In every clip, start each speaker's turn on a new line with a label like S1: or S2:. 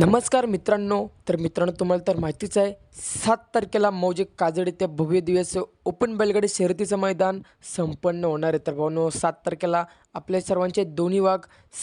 S1: नमस्कार मित्रांनो. तर मित्रांनो तुम्हाला तर माहितीच आहे सात तारखेला मौजे काजड येथे भव्य दिवस ओपन बैलगाडी शर्यतीचं मैदान संपन्न होणार आहे. तर भाऊनो सात तारखेला आपल्या सर्वांचे दोन्ही वाघ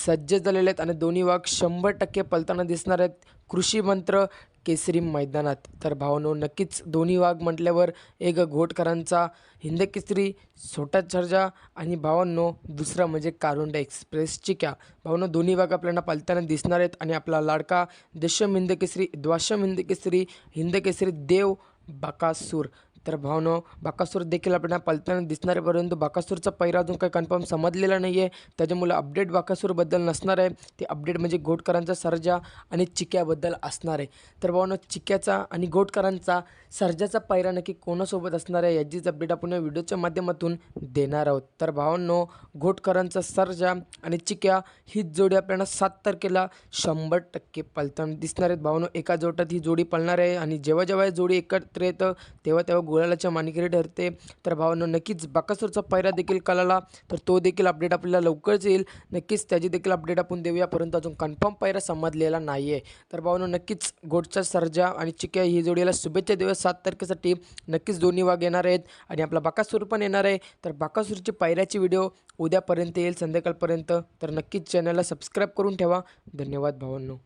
S1: सज्ज झालेले आहेत आणि दोन्ही वाघ शंभर टक्के पलताना दिसणार आहेत. कृषी मंत्र केसरी मैदानात. तर भावनो नक्कीच दोन्ही वाघ म्हटल्यावर एक घोटकरांचा हिंद केसरी छोटा चर्जा आणि भावांनो दुसरा म्हणजे कारुंडा एक्सप्रेस चिक्या. भावनो दोन्ही वाघ आपल्याला पालताना दिसणार आहेत आणि आपला लाडका दशम हिंद केसरी द्वाशम हिंद केसरी हिंद केसरी देव बाकासूर. तर भावनो बाकासूर देखील आपल्याला पलताना दिसणार आहे परंतु बाकासूरचा पैरा अजून काही कन्फर्म समजलेला नाही आहे त्याच्यामुळे अपडेट बाकासूरबद्दल नसणार आहे. ते अपडेट म्हणजे घोटकरांचा सर्जा आणि चिक्याबद्दल असणार आहे. तर भावनो चिक्याचा आणि घोटकरांचा सर्जाचा पैरा नक्की कोणासोबत असणार आहे याचीच अपडेट आपण या व्हिडिओच्या माध्यमातून देणार आहोत. तर भावांनो घोटकरांचा सर्जा आणि चिक्या ही जोडी आपल्याला सात तारखेला शंभर टक्के पलताना दिसणार आहेत. भावनो एका जोटात ही जोडी पळणार आहे आणि जेव्हा जेव्हा जोडी एकत्र येतं तेव्हा तेव्हा गुलालाच्या मानिकरी ठरते. तर भावांनो नक्कीच बाकासूरचा पायरा देखील कळाला. तर तो देखील अपडेट आपल्याला लवकरच येईल. नक्कीच त्याची देखील अपडेट आपण देऊया. परंतु अजून कन्फर्म पायरा समजलेला नाही आहे तर भावांनो नक्कीच गोडचा सर्जा आणि चिक्या ही जोडीला शुभेच्छा देऊया. सात तारखेसाठी नक्कीच दोन्ही वाघ येणार आहेत आणि आपला बाकासूर पण येणार आहे. तर बाकासूरची पायऱ्याची व्हिडिओ उद्यापर्यंत येईल संध्याकाळपर्यंत. तर नक्कीच चॅनलला सबस्क्राईब करून ठेवा. धन्यवाद भावांनो.